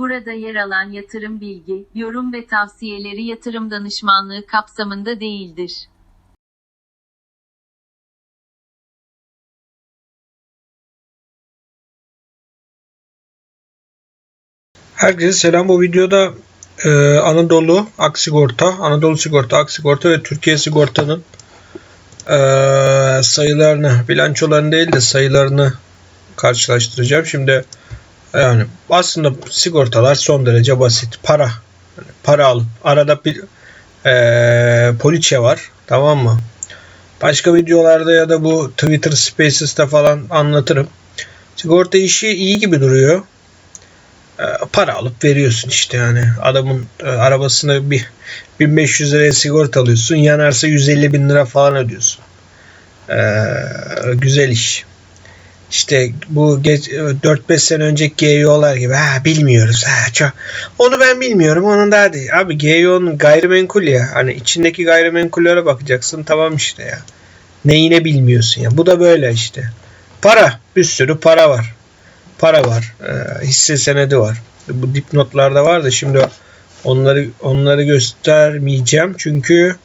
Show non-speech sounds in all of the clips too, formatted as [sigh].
Burada yer alan yatırım bilgi, yorum ve tavsiyeleri yatırım danışmanlığı kapsamında değildir. Herkese selam. Bu videoda e, Anadolu Aksigorta, Anadolu Sigorta, Aksigorta ve Türkiye Sigorta'nın e, sayılarını, bilançolarını değil de sayılarını karşılaştıracağım. Şimdi yani aslında sigortalar son derece basit. Para. Yani para alıp arada bir e, poliçe var. Tamam mı? Başka videolarda ya da bu Twitter Spaces'te falan anlatırım. Sigorta işi iyi gibi duruyor e, para alıp veriyorsun işte yani adamın e, arabasına bir 1500 liraya sigorta alıyorsun yanarsa 150 bin lira falan ödüyorsun E, güzel iş işte bu geç- 4-5 sene önceki GYO'lar gibi ha bilmiyoruz ha çok onu ben bilmiyorum onun daha değil abi GYO'nun gayrimenkul ya hani içindeki gayrimenkullere bakacaksın tamam işte ya neyine bilmiyorsun ya bu da böyle işte para bir sürü para var para var. E, hisse senedi var. Bu dipnotlarda var da şimdi onları onları göstermeyeceğim. Çünkü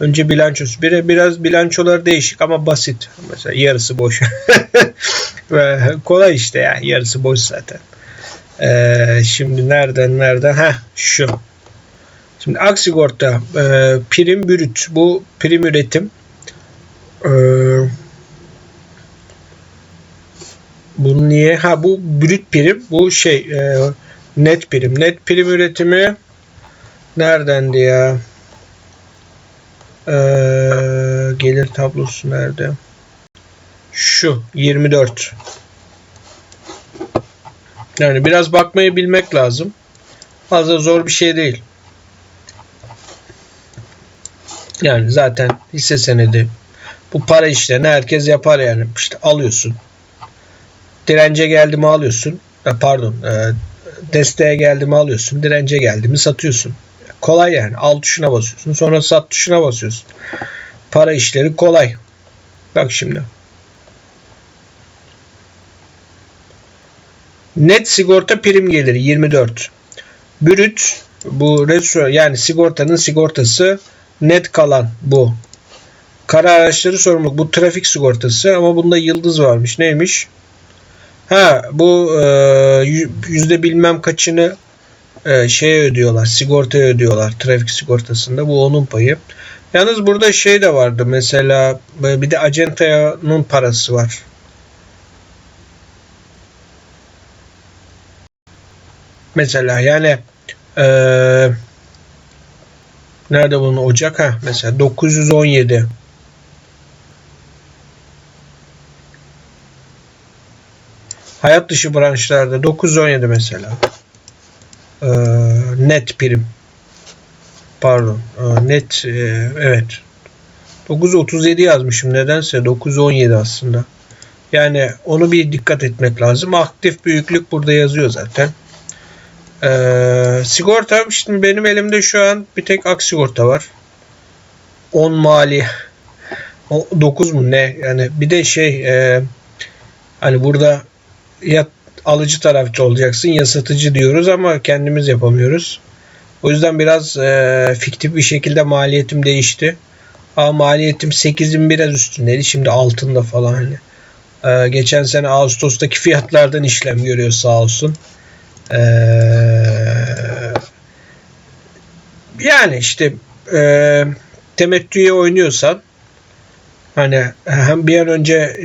önce bilançosu. Bir, biraz bilançolar değişik ama basit. Mesela yarısı boş. [laughs] Kolay işte ya. Yarısı boş zaten. E, şimdi nereden nereden? Ha şu. Şimdi Aksigorta e, prim bürüt. Bu prim üretim. Eee bu niye? Ha bu brüt prim. Bu şey e, net prim. Net prim üretimi neredendi ya? E, gelir tablosu nerede? Şu 24. Yani biraz bakmayı bilmek lazım. Fazla zor bir şey değil. Yani zaten hisse senedi bu para işlerini herkes yapar yani. İşte alıyorsun dirence geldi mi alıyorsun. Pardon. e, Desteğe geldi mi alıyorsun. Dirence geldi mi satıyorsun. Kolay yani. Al tuşuna basıyorsun. Sonra sat tuşuna basıyorsun. Para işleri kolay. Bak şimdi. Net sigorta prim geliri 24. Brüt bu retro yani sigortanın sigortası net kalan bu. Kara araçları sorumluluk. Bu trafik sigortası ama bunda yıldız varmış. Neymiş? Ha bu e, yü- yüzde bilmem kaçını e, şeye ödüyorlar. Sigortaya ödüyorlar. Trafik sigortasında. Bu onun payı. Yalnız burada şey de vardı. Mesela e, bir de acentanın parası var. Mesela yani e, nerede bunun Ocak ha mesela 917 Hayat dışı branşlarda 917 mesela. Ee, net prim. Pardon. Ee, net e, evet. 937 yazmışım nedense 917 aslında. Yani onu bir dikkat etmek lazım. Aktif büyüklük burada yazıyor zaten. Ee, sigorta şimdi benim elimde şu an bir tek ak sigorta var. 10 mali. O 9 mu ne? Yani bir de şey e, hani burada ya alıcı tarafçı olacaksın ya satıcı diyoruz ama kendimiz yapamıyoruz. O yüzden biraz e, fiktif bir şekilde maliyetim değişti. Ama maliyetim 8'in biraz üstündeydi. Şimdi altında falan hani. E, geçen sene Ağustos'taki fiyatlardan işlem görüyor sağ olsun. E, yani işte e, temettüye oynuyorsan hani hem bir an önce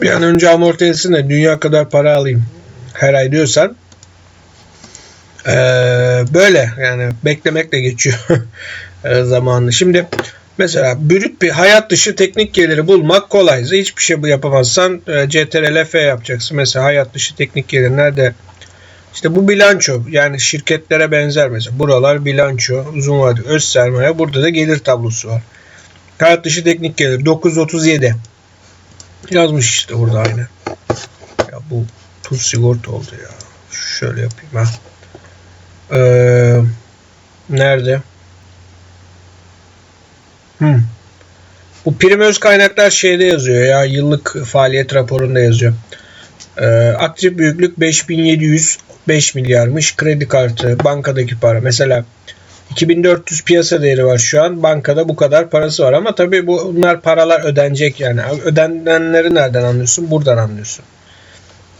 bir an önce amorti etsin de dünya kadar para alayım her ay diyorsan eee, böyle yani beklemekle geçiyor [laughs] eee, zamanını. Şimdi mesela brüt bir hayat dışı teknik geliri bulmak kolay. Hiçbir şey yapamazsan eee, CTRL F yapacaksın. Mesela hayat dışı teknik gelir nerede? İşte bu bilanço yani şirketlere benzer mesela. Buralar bilanço, uzun vadeli öz sermaye. Burada da gelir tablosu var. Hayat dışı teknik gelir 937. Yazmış işte burada aynı. Ya bu tuz sigorta oldu ya. Şöyle yapayım ha. Ee, nerede? Hmm. Bu prim öz kaynaklar şeyde yazıyor ya. Yıllık faaliyet raporunda yazıyor. Ee, aktif büyüklük 5700 5 milyarmış. Kredi kartı, bankadaki para. Mesela 2400 piyasa değeri var şu an. Bankada bu kadar parası var ama tabii bu- bunlar paralar ödenecek yani. Ödenenleri nereden anlıyorsun? Buradan anlıyorsun.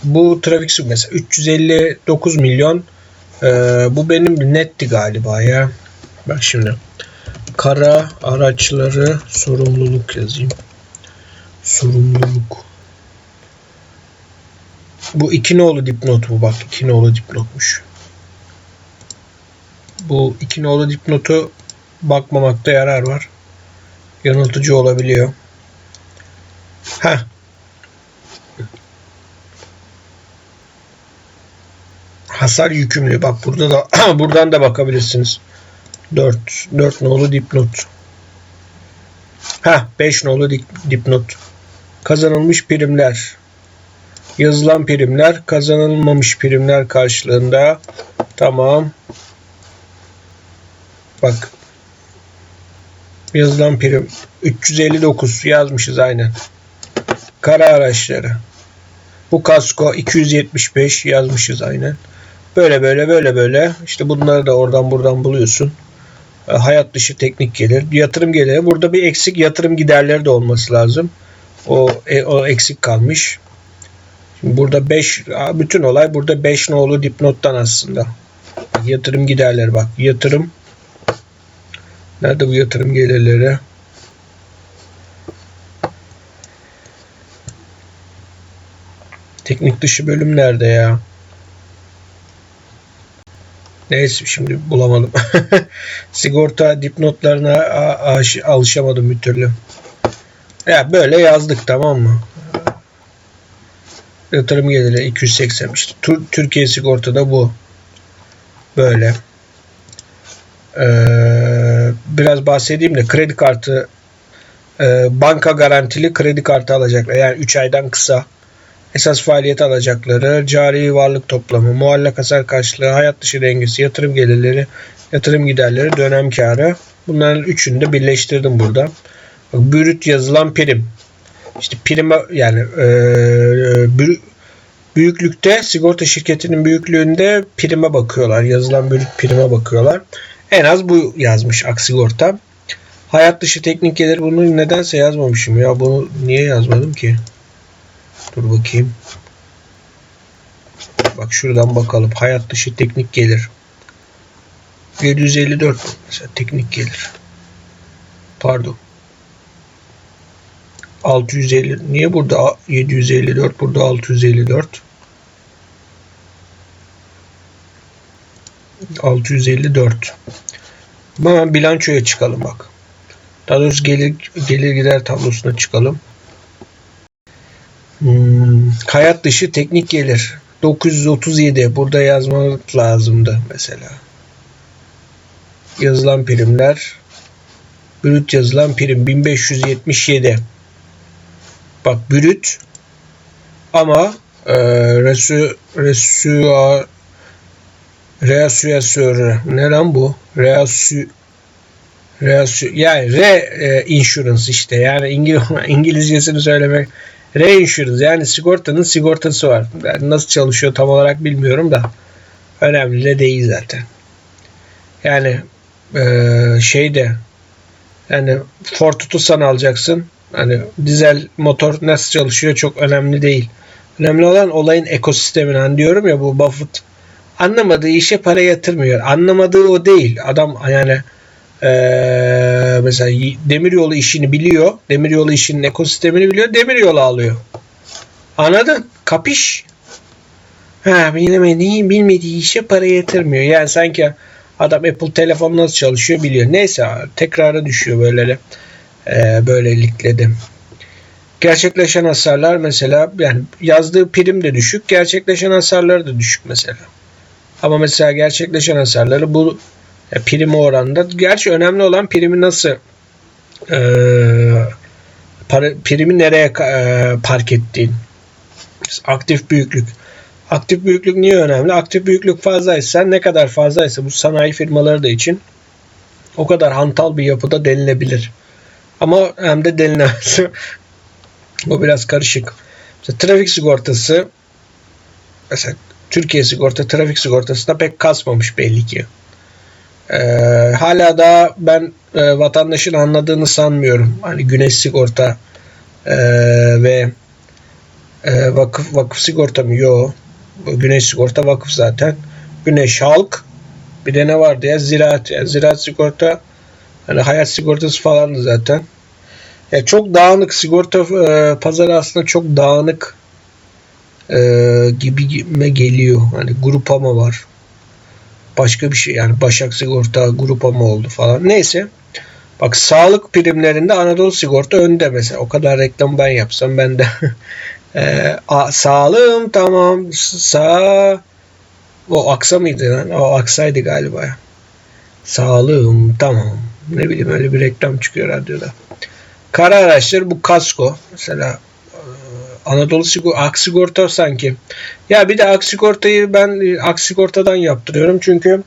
Bu trafik mesela 359 milyon Ee, bu benim netti galiba ya. Bak şimdi. Kara araçları sorumluluk yazayım. Sorumluluk. Bu iki nolu dipnot bu bak. iki nolu dipnotmuş. Bu iki nolu dipnotu bakmamakta yarar var. Yanıltıcı olabiliyor. Heh. Hasar yükümlü. Bak burada da [clears throat] buradan da bakabilirsiniz. 4 4 nolu dipnot. Ha 5 nolu dip- dipnot. Kazanılmış primler. Yazılan primler, kazanılmamış primler karşılığında. Tamam. Bak. Yazılan prim 359 yazmışız aynen. Kara araçları. Bu kasko 275 yazmışız aynen. Böyle böyle böyle böyle. İşte bunları da oradan buradan buluyorsun. E, Hayat dışı teknik gelir. Yatırım geliri. Burada bir eksik yatırım giderleri de olması lazım. O, e, o eksik kalmış. Burada 5 bütün olay burada 5 nolu dipnottan aslında. Yatırım giderleri bak. Yatırım Nerede bu yatırım gelirleri? Teknik dışı bölüm nerede ya? Neyse şimdi bulamadım. [laughs] Sigorta dipnotlarına alışamadım bir türlü. Ya böyle yazdık tamam mı? Yatırım geliri 280 işte. Türkiye sigortada bu. Böyle. Ee, biraz bahsedeyim de kredi kartı e, banka garantili kredi kartı alacaklar. Yani 3 aydan kısa. Esas faaliyet alacakları, cari varlık toplamı, muallak hasar karşılığı, hayat dışı dengesi, yatırım gelirleri, yatırım giderleri, dönem karı. Bunların üçünü de birleştirdim burada. Bak, Brüt yazılan prim. İşte prime yani e, büyüklükte sigorta şirketinin büyüklüğünde prime bakıyorlar. Yazılan brüt prime bakıyorlar. En az bu yazmış Aksigorta. Hayat dışı teknik gelir bunu nedense yazmamışım ya. Bunu niye yazmadım ki? Dur bakayım. Bak şuradan bakalım. Hayat dışı teknik gelir. 754 mesela teknik gelir. Pardon. 650. Niye burada 754 burada 654? 654. Hemen bilançoya çıkalım bak. Daha doğrusu gelir, gelir gider tablosuna çıkalım. Hmm, hayat dışı teknik gelir. 937 burada yazmak lazımdı mesela. Yazılan primler brüt yazılan prim 1577. Bak brüt ama e, resu resu reasüasörü ne lan bu? Reasü reasü yani re e, insurance işte yani İngiliz, [laughs] İngilizcesini söylemek Reinsurance yani sigortanın sigortası var. Yani nasıl çalışıyor tam olarak bilmiyorum da önemli de değil zaten. Yani eee şeyde yani Ford Tucson alacaksın. Hani dizel motor nasıl çalışıyor çok önemli değil. Önemli olan olayın ekosistemini. Hani diyorum ya bu Buffett anlamadığı işe para yatırmıyor. Anlamadığı o değil. Adam yani ee, mesela demiryolu işini biliyor. Demiryolu işinin ekosistemini biliyor. Demiryolu alıyor. Anladın? Kapış. Ha, bilemediği, bilmediği işe para yatırmıyor. Yani sanki adam Apple telefon nasıl çalışıyor biliyor. Neyse tekrara düşüyor böyle ee, böylelikle de. Gerçekleşen hasarlar mesela yani yazdığı prim de düşük. Gerçekleşen hasarları da düşük mesela. Ama mesela gerçekleşen hasarları bu e, primi oranında. Gerçi önemli olan primi nasıl e, para, primi nereye e, park ettiğin. Aktif büyüklük. Aktif büyüklük niye önemli? Aktif büyüklük fazlaysa ne kadar fazlaysa bu sanayi firmaları da için o kadar hantal bir yapıda denilebilir. Ama hem de denilemez. bu biraz karışık. Mesela trafik sigortası mesela Türkiye sigorta trafik sigortası da pek kasmamış belli ki. Ee, hala da ben e, vatandaşın anladığını sanmıyorum. Hani güneş sigorta e, ve e, vakıf vakıf sigorta mı? Yok. Güneş sigorta vakıf zaten. Güneş halk. Bir de ne vardı ya? Ziraat. Yani ziraat sigorta hani hayat sigortası falandı zaten. Ya çok dağınık sigorta e, pazarı aslında çok dağınık e, gibi gibi geliyor. Hani grupama var. Başka bir şey yani Başak Sigorta grupama oldu falan. Neyse. Bak sağlık primlerinde Anadolu Sigorta önde mesela. O kadar reklam ben yapsam ben de [laughs] e, a, sağlığım tamam sağ o aksa mıydı lan? O aksaydı galiba. Sağlığım tamam. Ne bileyim öyle bir reklam çıkıyor radyoda. Kara araçları bu kasko. Mesela e, Anadolu Sigorta, Aksigorta sanki. Ya bir de Aksigorta'yı ben e, Aksigorta'dan yaptırıyorum. Çünkü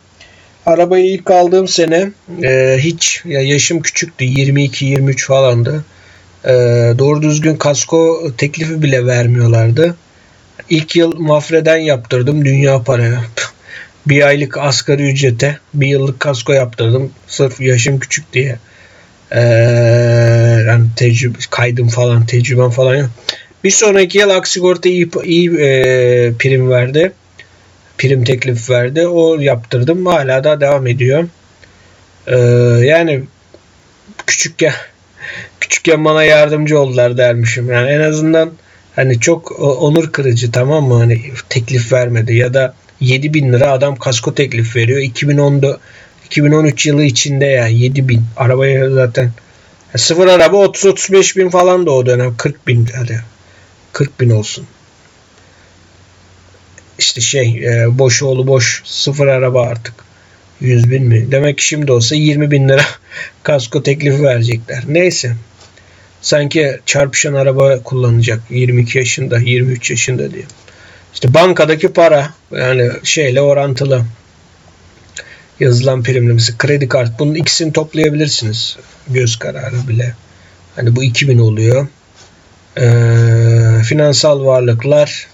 arabayı ilk aldığım sene e, hiç ya yaşım küçüktü. 22-23 falandı. E, doğru düzgün kasko teklifi bile vermiyorlardı. İlk yıl mafreden yaptırdım. Dünya para. Bir aylık asgari ücrete bir yıllık kasko yaptırdım. Sırf yaşım küçük diye. Ee, yani tecrübe, kaydım falan, tecrübem falan yok. Bir sonraki yıl Aksigorta iyi, iyi e, prim verdi. Prim teklif verdi. O yaptırdım. Hala da devam ediyor. Ee, yani küçükken küçükken bana yardımcı oldular dermişim. Yani en azından hani çok onur kırıcı tamam mı? Hani teklif vermedi ya da 7 bin lira adam kasko teklif veriyor. 2010'da 2013 yılı içinde ya 7 bin. Arabaya zaten sıfır araba 30-35 bin falan da o dönem. 40 bin hadi. 40 bin olsun. İşte şey e, boş oğlu boş sıfır araba artık. 100 bin mi? Demek ki şimdi olsa 20 bin lira [laughs] kasko teklifi verecekler. Neyse. Sanki çarpışan araba kullanacak 22 yaşında 23 yaşında diye. İşte bankadaki para yani şeyle orantılı yazılan primle mesela kredi kart bunun ikisini toplayabilirsiniz göz kararı bile. Hani bu 2000 oluyor. Ee, finansal varlıklar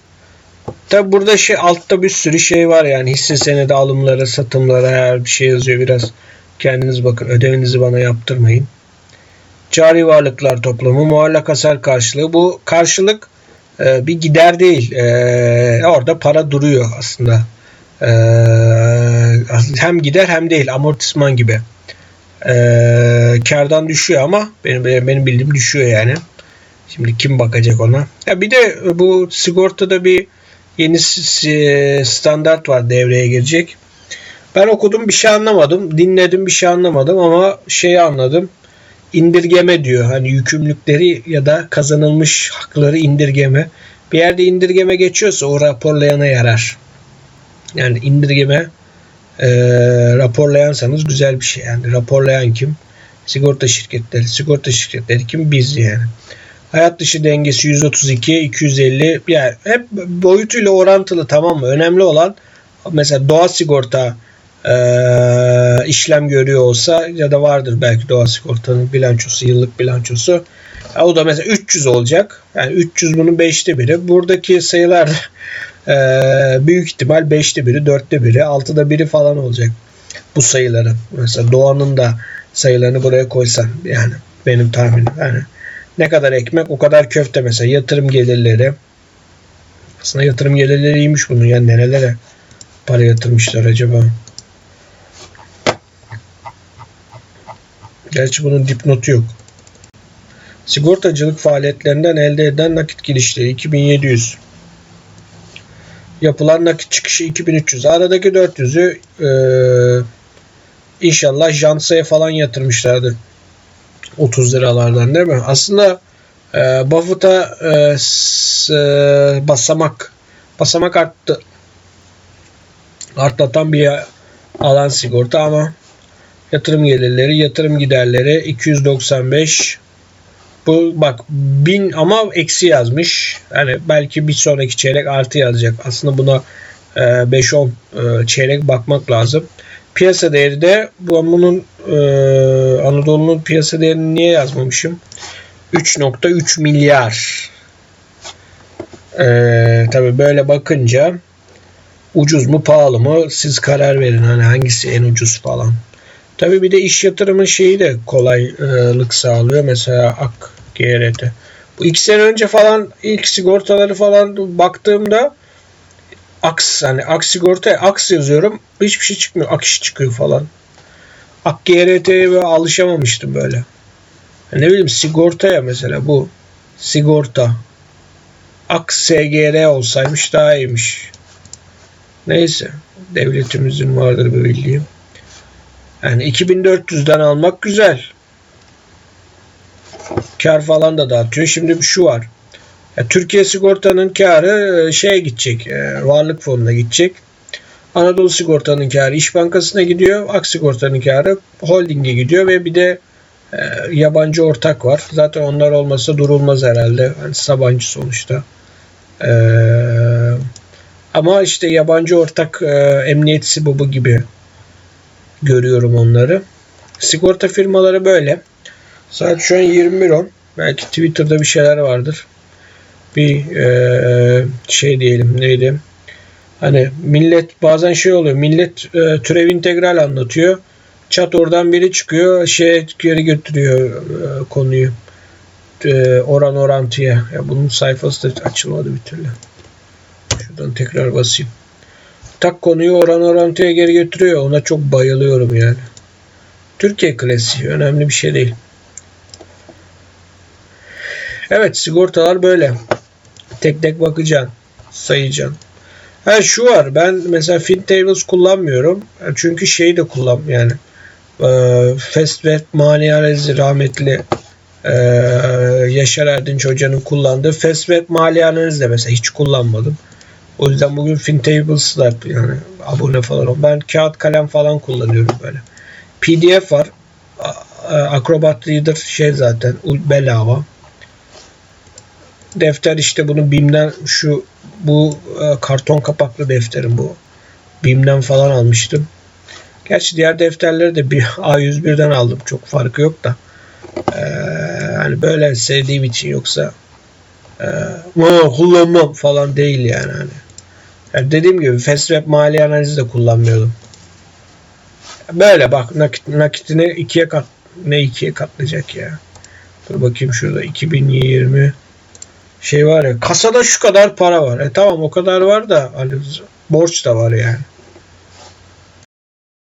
Tabi burada şey altta bir sürü şey var yani hisse senedi alımları, satımları her bir şey yazıyor biraz. Kendiniz bakın ödevinizi bana yaptırmayın. Cari varlıklar toplamı, muallak hasar karşılığı. Bu karşılık e, bir gider değil. E, orada para duruyor aslında. E, hem gider hem değil. Amortisman gibi. E, kardan düşüyor ama benim, benim bildiğim düşüyor yani. Şimdi kim bakacak ona? Ya bir de bu sigortada bir yeni standart var devreye girecek. Ben okudum bir şey anlamadım. Dinledim bir şey anlamadım ama şeyi anladım. İndirgeme diyor. Hani yükümlülükleri ya da kazanılmış hakları indirgeme. Bir yerde indirgeme geçiyorsa o raporlayana yarar. Yani indirgeme e, raporlayansanız güzel bir şey. Yani raporlayan kim? Sigorta şirketleri. Sigorta şirketleri kim? Biz yani. Hayat dışı dengesi 132, 250 yani hep boyutuyla orantılı tamam mı? Önemli olan mesela doğa sigorta e, işlem görüyor olsa ya da vardır belki doğa sigortanın bilançosu, yıllık bilançosu. Ya o da mesela 300 olacak. Yani 300 bunun 5'te biri. Buradaki sayılar [laughs] e, büyük ihtimal 5'te biri, 4'te biri, 6'da biri falan olacak. Bu sayıların. Mesela doğanın da sayılarını buraya koysan yani benim tahminim. Yani ne kadar ekmek o kadar köfte mesela yatırım gelirleri. Aslında yatırım gelirleri iyiymiş bunun yani nerelere para yatırmışlar acaba? Gerçi bunun dipnotu yok. Sigortacılık faaliyetlerinden elde eden nakit girişleri 2700. Yapılan nakit çıkışı 2300. Aradaki 400'ü e, inşallah Jansa'ya falan yatırmışlardır. 30 liralardan değil mi? Aslında e, Buffett'a e, s, e, basamak basamak arttı. Artlatan bir alan sigorta ama yatırım gelirleri, yatırım giderleri 295 bu bak 1000 ama eksi yazmış. Yani belki bir sonraki çeyrek artı yazacak. Aslında buna e, 5-10 e, çeyrek bakmak lazım. Piyasa değeri de bunun e, Anadolu'nun piyasa değerini niye yazmamışım? 3.3 milyar. E, tabii böyle bakınca Ucuz mu pahalı mı siz karar verin hani hangisi en ucuz falan. Tabii bir de iş yatırımın şeyi de kolaylık sağlıyor. Mesela Ak GRT. Bu iki sene önce falan ilk sigortaları falan baktığımda Aks hani Ak sigorta Aks yazıyorum. Hiçbir şey çıkmıyor. Akış çıkıyor falan. Ak GRT'ye böyle alışamamıştım böyle. Ne bileyim sigortaya mesela bu sigorta Ak SGR olsaymış daha iyiymiş. Neyse. Devletimizin vardır bir bildiğim. Yani 2400'den almak güzel. Kar falan da dağıtıyor. Şimdi şu var. Türkiye sigortanın karı e, şeye gidecek. e, varlık fonuna gidecek. Anadolu sigortanın karı İş Bankası'na gidiyor. Ak sigortanın karı holdinge gidiyor ve bir de e, yabancı ortak var. Zaten onlar olmasa durulmaz herhalde. Yani Sabancı sonuçta. Ama işte yabancı ortak e, emniyet sibobu gibi görüyorum onları. Sigorta firmaları böyle. Saat şu an 21.10. Belki Twitter'da bir şeyler vardır. Bir e, şey diyelim neydi? Hani millet bazen şey oluyor. Millet e, türev integral anlatıyor. Çat oradan biri çıkıyor. Şeye geri götürüyor e, konuyu. E, oran orantıya. Ya bunun sayfası da açılmadı bir türlü. Şuradan tekrar basayım. Tak konuyu oran orantıya geri götürüyor. Ona çok bayılıyorum yani. Türkiye klasiği. Önemli bir şey değil. Evet sigortalar böyle. Tek tek bakacaksın. Sayacaksın. Ha şu var. Ben mesela FinTables kullanmıyorum. Çünkü şeyi de kullan yani. E, Fastweb mani analizi rahmetli e, Yaşar Erdinç hocanın kullandığı Fastweb mali analizi de mesela hiç kullanmadım. O yüzden bugün FinTables'la yani abone falan. Ben kağıt kalem falan kullanıyorum böyle. PDF var. Acrobat Reader şey zaten bedava. Defter işte bunu BİM'den şu bu e, karton kapaklı defterim bu. BİM'den falan almıştım. Gerçi diğer defterleri de bir [laughs] A101'den aldım. Çok farkı yok da. Ee, hani böyle sevdiğim için yoksa e, "Aa, kullanmam falan değil yani hani. Yani dediğim gibi Fastweb mali analizi de kullanmıyordum. Böyle bak nakit, nakitini ikiye kat ne ikiye katlayacak ya. Dur bakayım şurada 2020 şey var ya kasada şu kadar para var. E tamam o kadar var da hani borç da var yani.